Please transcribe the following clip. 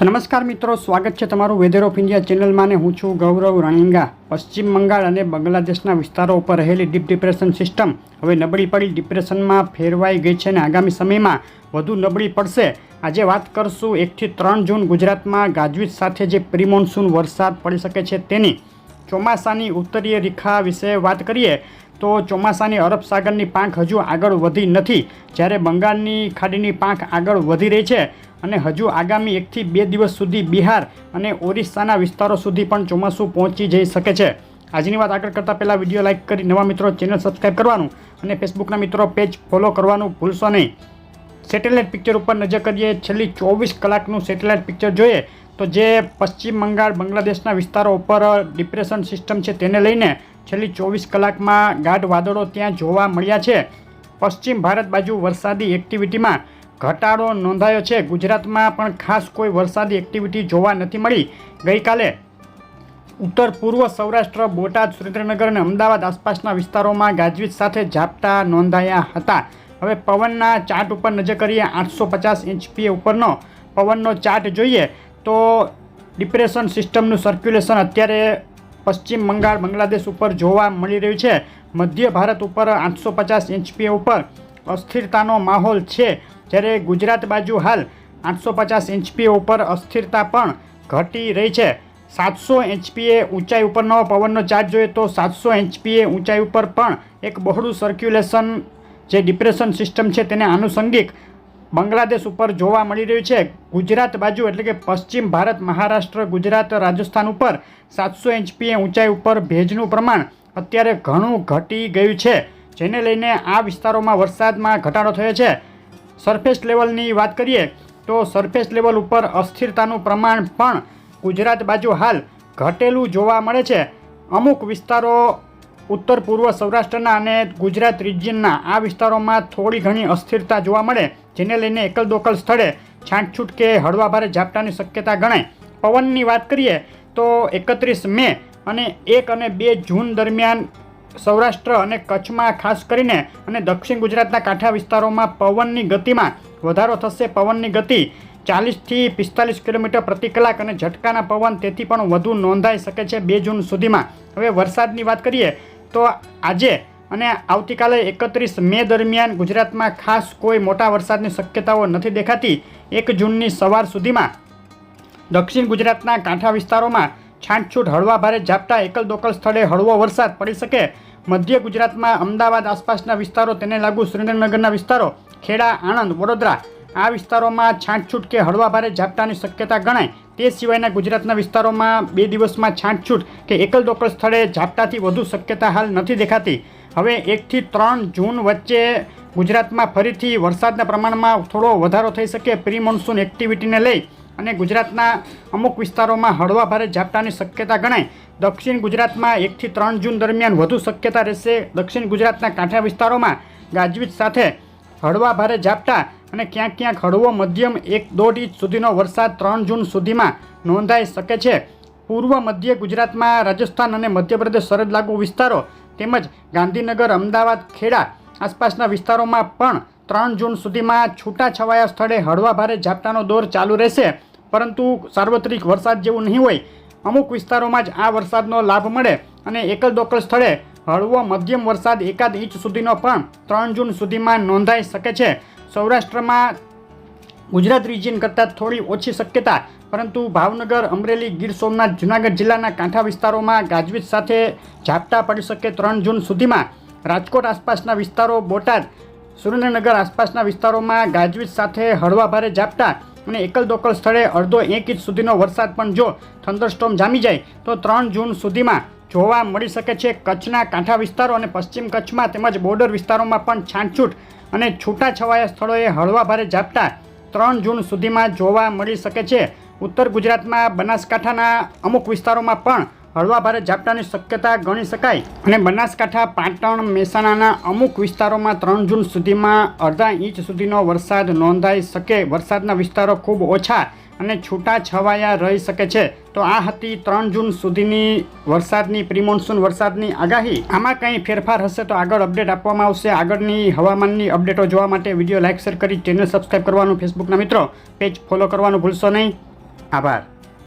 નમસ્કાર મિત્રો, સ્વાગત છે તમારું વેધર ઓફ ઇન્ડિયા ચેનલમાં ને હું છું ગૌરવ રણિંગા. પશ્ચિમ બંગાળ અને બાંગ્લાદેશના વિસ્તારો ઉપર રહેલી ડીપ ડિપ્રેશન સિસ્ટમ હવે નબળી પડી. ડિપ્રેશનમાં ફેરવાઈ ગઈ છે અને આગામી સમયમાં વધુ નબળી પડશે. આજે વાત કરશું એકથી ત્રણ જૂન ગુજરાતમાં ગાજવીજ સાથે જે પ્રિમોન્સૂન વરસાદ પડી શકે છે તેની. ચોમાસાની ઉત્તરીય રેખા વિશે વાત કરીએ તો ચોમાસાની અરબ સાગરની પાંખ હજુ આગળ વધી નથી. જ્યારે બંગાળની ખાડીની પાંખ આગળ વધી રહી છે અને હજુ આગામી એકથી બે દિવસ સુધી બિહાર અને ઓરિસ્સાના વિસ્તારો સુધી પણ ચોમાસું પહોંચી જઈ શકે છે. આજની વાત આગળ કરતાં પહેલાં વીડિયો લાઇક કરી નવા મિત્રો ચેનલ સબસ્ક્રાઈબ કરવાનું અને ફેસબુકના મિત્રો પેજ ફોલો કરવાનું ભૂલશો નહીં. સેટેલાઇટ પિક્ચર ઉપર નજર કરીએ, છેલ્લી ચોવીસ કલાકનું સેટેલાઇટ પિક્ચર જોઈએ તો જે પશ્ચિમ બંગાળ, બાંગ્લાદેશના વિસ્તારો ઉપર ડિપ્રેશન સિસ્ટમ છે તેને લઈને છેલ્લી ચોવીસ કલાકમાં ગાઢ વાદળો ત્યાં જોવા મળ્યા છે. પશ્ચિમ ભારત બાજુ વરસાદી એક્ટિવિટીમાં ઘટાડો નોંધાયો છે. ગુજરાતમાં પણ ખાસ કોઈ વરસાદી એક્ટિવિટી જોવા નથી મળી. ગઈકાલે ઉત્તર પૂર્વ સૌરાષ્ટ્ર, બોટાદ, સુરેન્દ્રનગર અને અમદાવાદ આસપાસના વિસ્તારોમાં ગાજવીજ સાથે ઝાપટા નોંધાયા હતા. હવે પવનના ચાર્ટ ઉપર નજર કરીએ, આઠસો પચાસ એચપીએ ઉપરનો પવનનો ચાર્ટ જોઈએ તો ડિપ્રેશન સિસ્ટમનું સર્ક્યુલેશન અત્યારે પશ્ચિમ બંગાળ, બાંગ્લાદેશ ઉપર જોવા મળી રહ્યું છે. મધ્ય ભારત ઉપર આઠસો પચાસ એચપીએ ઉપર અસ્થિરતાનો માહોલ છે. જ્યારે ગુજરાત બાજુ હાલ આઠસો પચાસ એચપીએ ઉપર અસ્થિરતા પણ ઘટી રહી છે. સાતસો એચપીએ ઊંચાઈ ઉપરનો પવનનો ચાર્જ જોઈએ તો સાતસો એચપીએ ઊંચાઈ ઉપર પણ એક બહોળું સર્ક્યુલેશન જે ડિપ્રેશન સિસ્ટમ છે તેને આનુષંગિક બાંગ્લાદેશ ઉપર જોવા મળી રહ્યું છે. ગુજરાત બાજુ એટલે કે પશ્ચિમ ભારત, મહારાષ્ટ્ર, ગુજરાત, રાજસ્થાન ઉપર સાતસો એચપીએ ઊંચાઈ ઉપર ભેજનું પ્રમાણ અત્યારે ઘણું ઘટી ગયું છે. જેને લઈને આ વિસ્તારોમાં વરસાદમાં ઘટાડો થયો છે. સરફેસ લેવલની વાત કરીએ તો સરફેસ લેવલ ઉપર અસ્થિરતાનું પ્રમાણ પણ ગુજરાત બાજુ હાલ ઘટેલું જોવા મળે છે. અમુક વિસ્તારો ઉત્તર પૂર્વ સૌરાષ્ટ્રના અને ગુજરાત રિજિયનના આ વિસ્તારોમાં થોડી ઘણી અસ્થિરતા જોવા મળે, જેને લઈને એકલ દોકલ સ્થળે છાંટછૂટ કે હળવા ભારે ઝાપટાની શક્યતા ગણાય. પવનની વાત કરીએ તો એકત્રીસ મે અને એક અને બે જૂન દરમિયાન સૌરાષ્ટ્ર અને કચ્છમાં ખાસ કરીને અને દક્ષિણ ગુજરાતના કાંઠા વિસ્તારોમાં પવનની ગતિમાં વધારો થશે. પવનની ગતિ ચાલીસથી પિસ્તાલીસ કિલોમીટર પ્રતિ કલાક અને ઝટકાના પવન તેથી પણ વધુ નોંધાઈ શકે છે બે જૂન સુધીમાં. હવે વરસાદની વાત કરીએ તો આજે અને આવતીકાલે એકત્રીસ મે દરમિયાન ગુજરાતમાં ખાસ કોઈ મોટા વરસાદની શક્યતાઓ નથી દેખાતી. એક જૂનની સવાર સુધીમાં દક્ષિણ ગુજરાતના કાંઠા વિસ્તારોમાં છાંટછૂટ હળવા ભારે ઝાપટા એકલ દોકલ સ્થળે હળવો વરસાદ પડી શકે. મધ્ય ગુજરાતમાં અમદાવાદ આસપાસના વિસ્તારો તેને લાગુ સુરેન્દ્રનગરના વિસ્તારો, ખેડા, આણંદ, વડોદરા, આ વિસ્તારોમાં છાંટછૂટ કે હળવા ભારે ઝાપટાની શક્યતા ગણાય. તે સિવાયના ગુજરાતના વિસ્તારોમાં બે દિવસમાં છાંટછૂટ કે એકલ દોકલ સ્થળે ઝાપટાથી વધુ શક્યતા હાલ નથી દેખાતી. હવે એકથી ત્રણ જૂન વચ્ચે ગુજરાતમાં ફરીથી વરસાદના પ્રમાણમાં થોડો વધારો થઈ શકે. પ્રી મોન્સૂન એક્ટિવિટીને લઈ અને ગુજરાતના અમુક વિસ્તારોમાં હળવા ભારે ઝાપટાની શક્યતા ગણાય. દક્ષિણ ગુજરાતમાં એકથી ત્રણ જૂન દરમિયાન વધુ શક્યતા રહેશે. દક્ષિણ ગુજરાતના કાંઠા વિસ્તારોમાં ગાજવીજ સાથે હળવા ભારે ઝાપટા અને ક્યાંક ક્યાંક હળવો મધ્યમ એક દોઢ ઇંચ સુધીનો વરસાદ ત્રણ જૂન સુધીમાં નોંધાઈ શકે છે. પૂર્વ મધ્ય ગુજરાતમાં રાજસ્થાન અને મધ્યપ્રદેશ સરહદ લાગુ વિસ્તારો તેમજ ગાંધીનગર, અમદાવાદ, ખેડા આસપાસના વિસ્તારોમાં પણ ત્રણ જૂન સુધીમાં છૂટાછવાયા સ્થળે હળવા ભારે ઝાપટાનો દોર ચાલુ રહેશે. પરંતુ સાર્વત્રિક વરસાદ જેવું નહીં હોય. અમુક વિસ્તારોમાં જ આ વરસાદનો લાભ મળે અને એકલ દોકલ સ્થળે હળવો મધ્યમ વરસાદ એકાદ ઇંચ સુધીનો પણ ત્રણ જૂન સુધીમાં નોંધાઈ શકે છે. સૌરાષ્ટ્રમાં ગુજરાત રિજિયન કરતાં થોડી ઓછી શક્યતા, પરંતુ ભાવનગર, અમરેલી, ગીર સોમનાથ, જૂનાગઢ જિલ્લાના કાંઠા વિસ્તારોમાં ગાજવીજ સાથે ઝાપટા પડી શકે ત્રણ જૂન સુધીમાં. રાજકોટ આસપાસના વિસ્તારો બોટાદ સુરેન્દ્રનગર આસપાસના વિસ્તારોમાં ગાજવીજ સાથે હળવા ભારે ઝાપટા અને એકલ દોકલ સ્થળે અડધો એક ઇંચ સુધીનો વરસાદ પણ જો થંડરસ્ટોમ જામી જાય, તો ત્રણ જૂન સુધીમાં જોવા મળી શકે છે કચ્છના કાંઠા વિસ્તારો અને પશ્ચિમ કચ્છમાં તેમજ બોર્ડર વિસ્તારોમાં પણ છાંટછૂટ અને છૂટાછવાયા સ્થળોએ હળવા ભારે ઝાપટા ત્રણ જૂન સુધીમાં જોવા મળી શકે છે. ઉત્તર ગુજરાતમાં બનાસકાંઠાના અમુક વિસ્તારોમાં પણ હળવા ભારે ઝાપટાની શક્યતા ગણી શકાય અને બનાસકાંઠા, પાટણ, મહેસાણાના અમુક વિસ્તારોમાં ત્રણ જૂન સુધીમાં અડધા ઇંચ સુધીનો વરસાદ નોંધાઈ શકે. વરસાદના વિસ્તારો ખૂબ ઓછા અને છૂટા છવાયા રહી શકે છે. તો આ હતી ત્રણ જૂન સુધીની વરસાદની પ્રિમોન્સૂન વરસાદની આગાહી. આમાં કંઈ ફેરફાર હશે તો આગળ અપડેટ આપવામાં આવશે. આગળની હવામાનની અપડેટો જોવા માટે વીડિયો લાઇક, શેર કરી ચેનલ સબસ્ક્રાઈબ કરવાનું, ફેસબુકના મિત્રો, પેજ ફોલો કરવાનું ભૂલશો નહીં. આભાર.